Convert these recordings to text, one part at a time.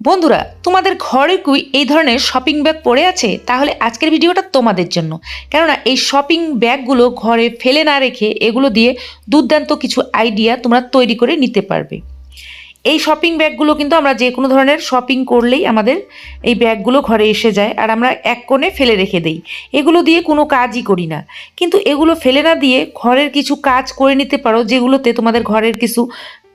বন্ধুরা, তোমাদের ঘরে কি এই ধরনের শপিং ব্যাগ পড়ে আছে? তাহলে আজকের ভিডিওটা তোমাদের জন্য। কেননা এই শপিং ব্যাগগুলো ঘরে ফেলে না রেখে এগুলো দিয়ে দুর্দান্ত কিছু আইডিয়া তোমরা তৈরি করে নিতে পারবে। এই শপিং ব্যাগগুলো কিন্তু আমরা যে কোনো ধরনের শপিং করলেই আমাদের এই ব্যাগগুলো ঘরে এসে যায় আর আমরা এক কোণে ফেলে রেখে দেই। এগুলো দিয়ে কোনো কাজই করি না। কিন্তু এগুলো ফেলে না দিয়ে ঘরের কিছু কাজ করে নিতে পারো, যেগুলোতে তোমাদের ঘরের কিছু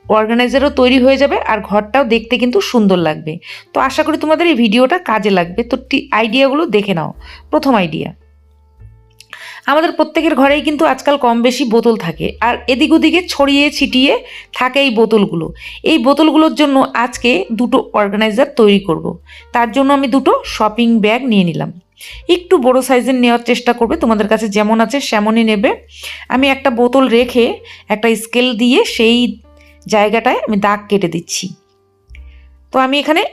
অর্গানাইজারও তৈরি হয়ে যাবে আর ঘরটাও দেখতে কিন্তু সুন্দর লাগবে। তো আশা করি তোমাদের এই ভিডিওটা কাজে লাগবে। তো আইডিয়াগুলো দেখে নাও। প্রথম আইডিয়া আমাদের প্রত্যেকের ঘরেই কিন্তু আজকাল কম বেশি বোতল থাকে। আর এদিক ওদিকে ছড়িয়ে ছিটিয়ে থাকে এই বোতলগুলো। এই বোতলগুলোর জন্য আজকে দুটো অর্গানাইজার তৈরি করব। তার জন্য আমি দুটো শপিং ব্যাগ নিয়ে নিলাম। একটু বড় সাইজের নেওয়ার চেষ্টা করবে। তোমাদের কাছে যেমন আছে সেমনই নেবে। আমি একটা বোতল রেখে একটা স্কেল দিয়ে সেই জায়গাটায় আমি দাগ কেটে দিচ্ছি। তো আমি এখানে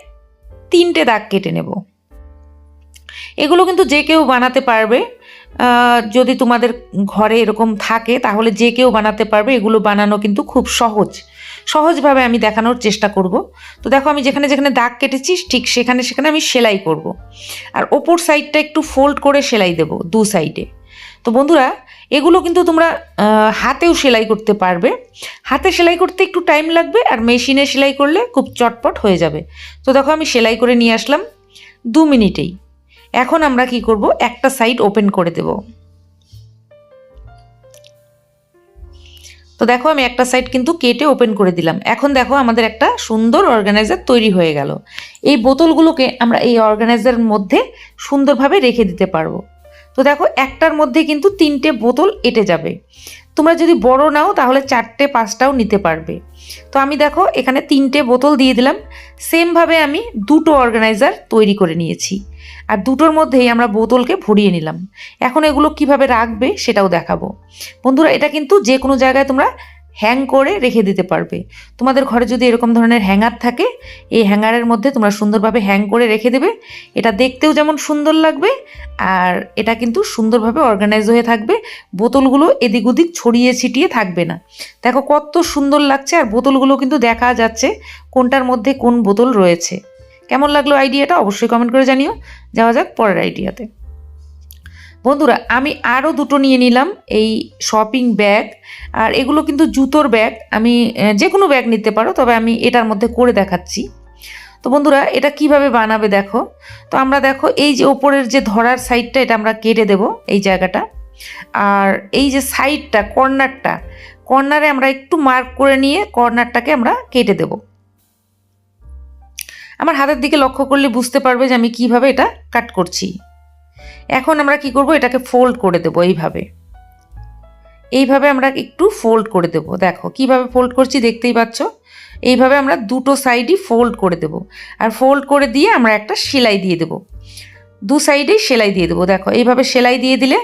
তিনটে দাগ কেটে নেব। এগুলো কিন্তু যে কেউ বানাতে পারবে। যদি তোমাদের ঘরে এরকম থাকে, তাহলে যে কেউ বানাতে পারবে। এগুলো বানানো কিন্তু খুব সহজ। সহজভাবে আমি দেখানোর চেষ্টা করব। তো দেখো, আমি যেখানে যেখানে দাগ কেটেছি, ঠিক সেখানে সেখানে আমি সেলাই করব। আর ওপর সাইডটা একটু ফোল্ড করে সেলাই দেব, দু সাইডে তো বন্ধুরা এগুলো কিন্তু তোমরা হাতেও সেলাই করতে পারবে। হাতে সেলাই করতে একটু টাইম লাগবে আর মেশিনে সেলাই করলে খুব চটপট হয়ে যাবে। তো দেখো আমি সেলাই করে নিয়ে আসলাম দু মিনিটেই। এখন আমরা কি করব? একটা সাইড ওপেন করে দেব। তো দেখো আমি একটা সাইড কিন্তু কেটে ওপেন করে দিলাম। এখন দেখো আমাদের একটা সুন্দর অর্গানাইজার তৈরি হয়ে গেল। এই বোতলগুলোকে আমরা এই অর্গানাইজারের মধ্যে সুন্দরভাবে রেখে দিতে পারব। তো দেখো, একটার মধ্যে কিন্তু তিনটে বোতল এটে যাবে। তোমরা যদি বড় নাও, তাহলে চারটে, পাঁচটাও নিতে পারবে। তো আমি দেখো, এখানে তিনটে বোতল দিয়ে দিলাম। সেমভাবে আমি দুটো অর্গানাইজার তৈরি করে নিয়েছি। আর দুটোর মধ্যেই আমরা বোতলকে ভরিয়ে নিলাম। এখন এগুলো কীভাবে রাখবে, সেটাও দেখাবো। বন্ধুরা, এটা কিন্তু যে কোনো জায়গায় তোমরা হ্যাং করে রেখে দিতে পারবে। তোমাদের ঘরে যদি এরকম ধরনের হ্যাঙ্গার থাকে, এই হ্যাঙ্গারের মধ্যে তোমরা সুন্দরভাবে হ্যাং করে রেখে দেবে। এটা দেখতেও যেমন সুন্দর লাগবে, আর এটা কিন্তু সুন্দরভাবে অর্গানাইজ হয়ে থাকবে। বোতলগুলো এদিক ওদিক ছড়িয়ে ছিটিয়ে থাকবে না। দেখো কত সুন্দর লাগছে, আর বোতলগুলো কিন্তু দেখা যাচ্ছে কোনটার মধ্যে কোন বোতল রয়েছে। কেমন লাগল আইডিয়াটা অবশ্যই কমেন্ট করে জানিও। যাওয়া যাক পরের আইডিয়াতে বন্ধুরা, আমি আরও দুটো নিয়ে নিলাম, এই শপিং ব্যাগ আর এগুলো কিন্তু জুতোর ব্যাগ আমি যে কোনো ব্যাগ নিতে পারো, তবে আমি এটার মধ্যে করে দেখাচ্ছি। তো বন্ধুরা, এটা কীভাবে বানাবে দেখো? তো আমরা দেখো, এই যে ওপরের যে ধরার সাইডটা এটা আমরা কেটে দেব এই জায়গাটা। আর এই যে সাইডটা কর্নারটা, কর্নারে আমরা একটু মার্ক করে নিয়ে কর্নারটাকে আমরা কেটে দেব। আমার হাতের দিকে লক্ষ্য করলে বুঝতে পারবে যে আমি কীভাবে এটা কাট করছি। এখন আমরা কি করব? এটাকে ফোল্ড করে দেবো এইভাবে। এইভাবে আমরা একটু ফোল্ড করে দেবো। দেখো, কীভাবে ফোল্ড করছি দেখতেই পাচ্ছ? এইভাবে আমরা দুটো সাইডই ফোল্ড করে দেব। আর ফোল্ড করে দিয়ে আমরা একটা সেলাই দিয়ে দেব। দু সাইডেই সেলাই দিয়ে দেবো। দেখো, এইভাবে সেলাই দিয়ে দিলে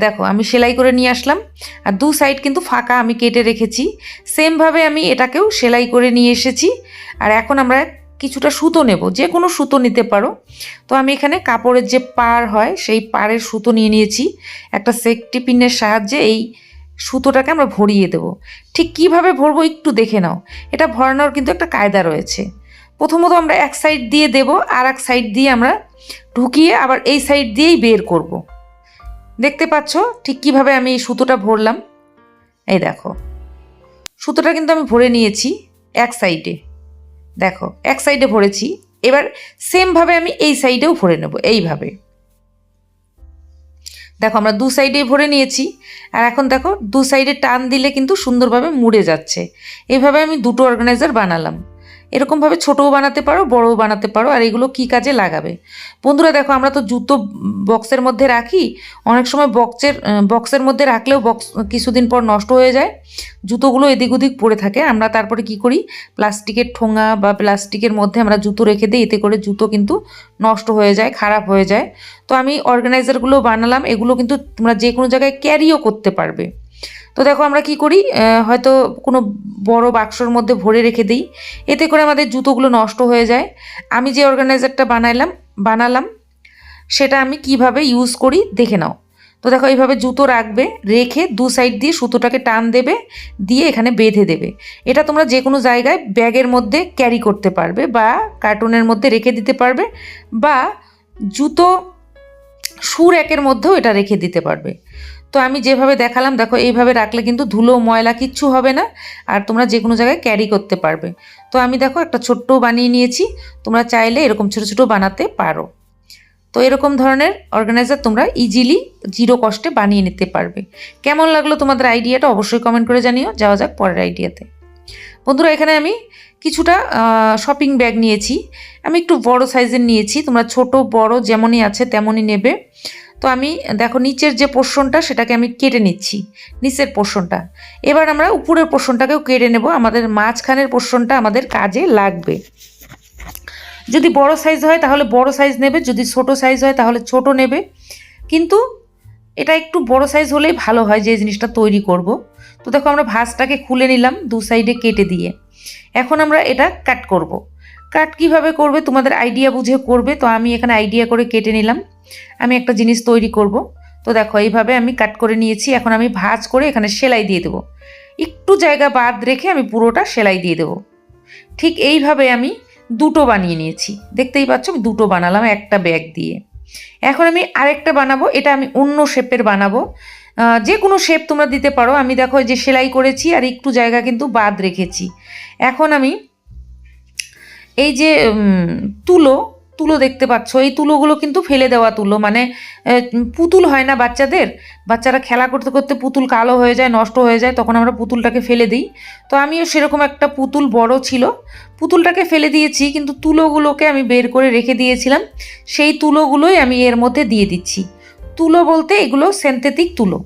দেখো, আমি সেলাই করে নিয়ে আসলাম। আর দু সাইড কিন্তু ফাঁকা আমি কেটে রেখেছি। সেমভাবে আমি এটাকেও সেলাই করে নিয়ে এসেছি। আর এখন আমরা কিছুটা সুতো নেব, যে কোনো সুতো নিতে পারো। তো আমি এখানে কাপড়ের যে পার হয়, সেই পাড়ের সুতো নিয়ে নিয়েছি। একটা সেফটি পিনের সাহায্যে এই সুতোটাকে আমরা ভরিয়ে দেব। ঠিক কীভাবে ভরবো একটু দেখে নাও। এটা ভরানোর কিন্তু একটা কায়দা রয়েছে। প্রথমত আমরা এক সাইড দিয়ে দেব, আর এক সাইড দিয়ে আমরা ঢুকিয়ে আবার এই সাইড দিয়েই বের করব। দেখতে পাচ্ছ? ঠিক কীভাবে আমি এই সুতোটা ভরলাম? এই দেখো। সুতোটা কিন্তু আমি ভরে নিয়েছি এক সাইডে দেখো, এক সাইডে ভরেছি, এবার সেমভাবে আমি এই সাইডেও ভরে নেব, এইভাবে। দেখো, আমরা দু সাইডে ভরে নিয়েছি, আর এখন দেখো, দু সাইডে টান দিলে কিন্তু সুন্দরভাবে মুড়ে যাচ্ছে। এভাবে আমি দুটো অর্গানাইজার বানালাম। এরকমভাবে ছোটও বানাতে পারো, বড়ও বানাতে পারো, আর এগুলো কী কাজে লাগাবে? বন্ধুরা দেখো, আমরা তো জুতো বক্সের মধ্যে রাখি, অনেক সময় বক্সের বক্সের মধ্যে রাখলেও বক্স কিছুদিন পর নষ্ট হয়ে যায়, জুতোগুলো এদিক ওদিক পড়ে থাকে। আমরা তারপরে কি করি? প্লাস্টিকের ঠোঙা বা প্লাস্টিকের মধ্যে আমরা জুতো রেখে দিই, এতে করে জুতো কিন্তু নষ্ট হয়ে যায়, খারাপ হয়ে যায়। তো আমি অর্গানাইজারগুলো বানালাম, এগুলো কিন্তু তোমরা যে কোনো জায়গায় ক্যারিও করতে পারবে। তো দেখো আমরা কি করি? হয়তো কোনো বড় বাক্সর মধ্যে ভরে রেখে দিই। এতে করে আমাদের জুতোগুলো নষ্ট হয়ে যায়। আমি যে অর্গানাইজারটা বানাইলাম, বানালাম, সেটা আমি কীভাবে ইউজ করি দেখে নাও। তো দেখো এইভাবে জুতো রাখবে, রেখে দু সাইড দিয়ে সুতোটাকে টান দেবে, দিয়ে এখানে বেঁধে দেবে। এটা তোমরা যে কোনো জায়গায় ব্যাগের মধ্যে ক্যারি করতে পারবে বা কার্টুনের মধ্যে রেখে দিতে পারবে বা জুতো সুর একের মধ্যেও এটা রেখে দিতে পারবে। তো আমি যেভাবে দেখালাম, দেখো এইভাবে রাখলে কিন্তু ধুলো, ময়লা কিচ্ছু হবে না আর তোমরা যে কোনো জায়গায় ক্যারি করতে পারবে। তো আমি দেখো একটা ছোট্ট বানিয়ে নিয়েছি, তোমরা চাইলে এরকম ছোটো ছোটো বানাতে পারো। তো এরকম ধরনের অর্গানাইজার তোমরা ইজিলি জিরো কস্টে বানিয়ে নিতে পারবে। কেমন লাগল তোমাদের আইডিয়াটা অবশ্যই কমেন্ট করে জানিও। যাওয়া যাক পরের আইডিয়াতে বন্ধুরা, এখানে আমি কিছুটা শপিং ব্যাগ নিয়েছি। আমি একটু বড় সাইজের নিয়েছি, তোমরা ছোট, বড় যেমনই আছে তেমনই নেবে। তো আমি, দেখো নিচের যে পোর্শনটা সেটাকে আমি কেটে নিচ্ছি, নিচের পোর্শনটা এবার আমরা উপরের পোর্শনটাকেও কেটে নেব, আমাদের মাঝখানের পোর্শনটা আমাদের কাজে লাগবে। যদি বড় সাইজ হয়, তাহলে বড় সাইজ নেবে, যদি ছোট সাইজ হয়, তাহলে ছোট নেবে। কিন্তু, এটা একটু বড় সাইজ হলেই ভালো হয় যে জিনিসটা তৈরি করব। তো দেখো আমরা ভাঁজটাকে খুলে নিলাম দু সাইডে কেটে দিয়ে। এখন আমরা এটা কাট করব। কাট কীভাবে করবে? তোমাদের আইডিয়া বুঝে করবে। তো আমি এখানে আইডিয়া করে কেটে নিলাম। আমি একটা জিনিস তৈরি করব। তো দেখো, এইভাবে আমি কাট করে নিয়েছি। এখন আমি ভাজ করে এখানে সেলাই দিয়ে দেবো। একটু জায়গা বাদ রেখে আমি পুরোটা সেলাই দিয়ে দেবো। ঠিক এইভাবে আমি দুটো বানিয়ে নিয়েছি। দেখতেই পাচ্ছ, আমি দুটো বানালাম একটা ব্যাগ দিয়ে। এখন আমি আরেকটা বানাবো, এটা আমি অন্য শেপের বানাবো। যে কোনো শেপ তোমরা দিতে পারো। আমি দেখো যে সেলাই করেছি আর একটু জায়গা কিন্তু বাদ রেখেছি। এখন আমি এই যে তুলো তুলো দেখতে পাচ্ছ। এই তুলোগুলো কিন্তু ফেলে দেওয়া তুলো। মানে পুতুল হয় না বাচ্চাদের? বাচ্চারা খেলা করতে করতে পুতুল কালো হয়ে যায়, নষ্ট হয়ে যায়, তখন আমরা পুতুলটাকে ফেলে দিই। তো আমিও সেরকম একটা পুতুল বড় ছিল। পুতুলটাকে ফেলে দিয়েছি, কিন্তু তুলোগুলোকে আমি বের করে রেখে দিয়েছিলাম। সেই তুলোগুলোই আমি এর মধ্যে দিয়ে দিচ্ছি। তুলো বলতে এগুলো সেন্থেটিক তুলো।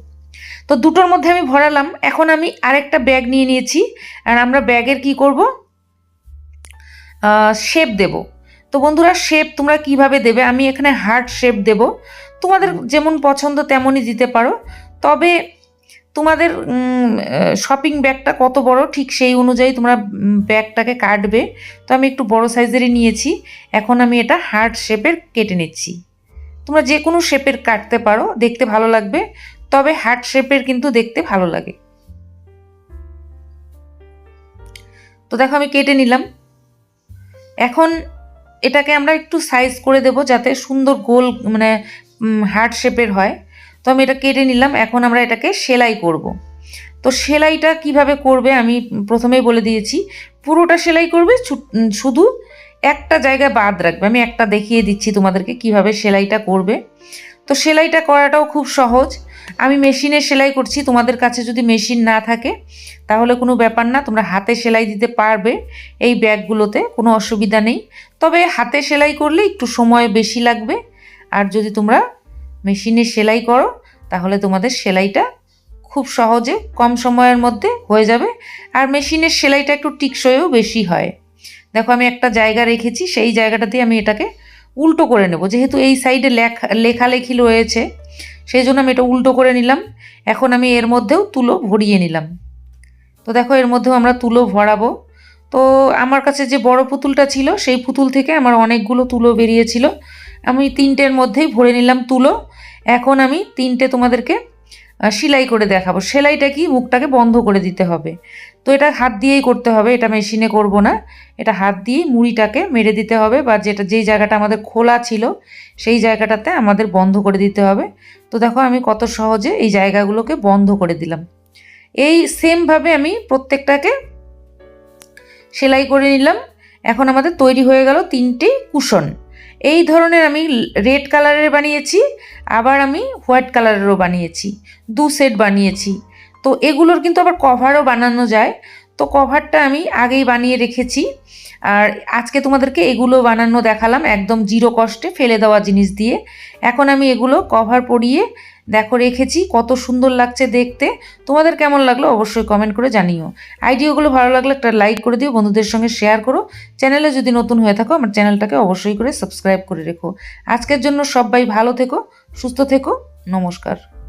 তো দুটোর মধ্যে আমি ভরালাম। এখন আমি আরেকটা ব্যাগ নিয়ে নিয়েছি। আর আমরা ব্যাগের কি করব? শেপ দেব। তো বন্ধুরা শেপ তোমরা কীভাবে দেবে? আমি এখানে হার্ট শেপ দেব। তোমাদের যেমন পছন্দ তেমনই দিতে পারো। তবে তোমাদের শপিং ব্যাগটা কত বড় ঠিক সেই অনুযায়ী তোমরা ব্যাগটাকে কাটবে। তো আমি একটু বড় সাইজেরই নিয়েছি। এখন আমি এটা হার্ট শেপের কেটে নিচ্ছি। তোমরা যে কোনো শেপের কাটতে পারো দেখতে ভালো লাগবে। তবে হার্ট শেপের কিন্তু দেখতে ভালো লাগে। তো দেখো আমি কেটে নিলাম। এখন এটাকে আমরা একটু সাইজ করে দেব যাতে সুন্দর গোল মানে হার্ট শেপের হয়। তো আমি এটা কেটে নিলাম, এখন আমরা এটাকে সেলাই করব। তো সেলাইটা কীভাবে করবে আমি প্রথমেই বলে দিয়েছি। পুরোটা সেলাই করবে শুধু একটা জায়গায় বাদ রাখবে। আমি একটা দেখিয়ে দিচ্ছি তোমাদেরকে কীভাবে সেলাইটা করবে। তো সেলাইটা করাটাও খুব সহজ। আমি মেশিনে সেলাই করছি, তোমাদের কাছে যদি মেশিন না থাকে, তাহলে কোনো ব্যাপার না, তোমরা হাতে সেলাই দিতে পারবে এই ব্যাগগুলোতে, কোনো অসুবিধা নেই। তবে হাতে সেলাই করলে একটু সময় বেশি লাগবে, আর যদি তোমরা মেশিনে সেলাই করো, তাহলে তোমাদের সেলাইটা খুব সহজে কম সময়ের মধ্যে হয়ে যাবে, আর মেশিনের সেলাইটা একটু টিকসইও বেশি হয়। দেখো, আমি একটা জায়গা রেখেছি, সেই জায়গাটাতে আমি এটাকে উল্টো করে নেব। যেহেতু এই সাইডে লেখা লেখালেখি রয়েছে সেই জন্য আমি এটা উল্টো করে নিলাম। এখন আমি এর মধ্যেও তুলো ভরিয়ে নিলাম। তো দেখো, এর মধ্যেও আমরা তুলো ভরাবো। তো আমার কাছে যে বড় পুতুলটা ছিল, সেই পুতুল থেকে আমার অনেকগুলো তুলো বেরিয়েছিল। আমি তিনটের মধ্যেই ভরে নিলাম তুলো। এখন আমি তিনটে তোমাদেরকে সেলাই করে দেখাবো। সেলাইটা কি? মুখটাকে বন্ধ করে দিতে হবে। তো এটা হাত দিয়েই করতে হবে, এটা মেশিনে করব না। এটা হাত দিয়েই মুড়িটাকে মেরে দিতে হবে বা যেটা, যেই জায়গাটা আমাদের খোলা ছিল সেই জায়গাটাতে আমাদের বন্ধ করে দিতে হবে। তো দেখো আমি কত সহজে এই জায়গাগুলোকে বন্ধ করে দিলাম। এই সেমভাবে আমি প্রত্যেকটাকে সেলাই করে নিলাম। এখন আমাদের তৈরি হয়ে গেল তিনটি কুশন। এই ধরনের আমি রেড কালারের বানিয়েছি, আবার আমি হোয়াইট কালারেরও বানিয়েছি। দু সেট বানিয়েছি। তো এগুলোর কিন্তু আবার কভারও বানানো যায়। তো কভারটা আমি আগেই বানিয়ে রেখেছি। আর আজকে তোমাদেরকে এগুলো বানানো দেখালাম একদম জিরো কষ্টে ফেলে দেওয়া জিনিস দিয়ে। এখন আমি এগুলো কভার পরিয়ে দেখো রেখেছি কত সুন্দর লাগছে দেখতে। তোমাদের কেমন লাগল অবশ্যই কমেন্ট করে জানিও। আইডিওগুলো ভালো লাগলে একটা লাইক করে দিও, বন্ধুদের সঙ্গে শেয়ার করো। চ্যানেলে যদি নতুন হয়ে থাকো, আমার চ্যানেলটাকে অবশ্যই করে সাবস্ক্রাইব করে রেখো। আজকের জন্য সবাই ভালো থেকো, সুস্থ থেকো, নমস্কার।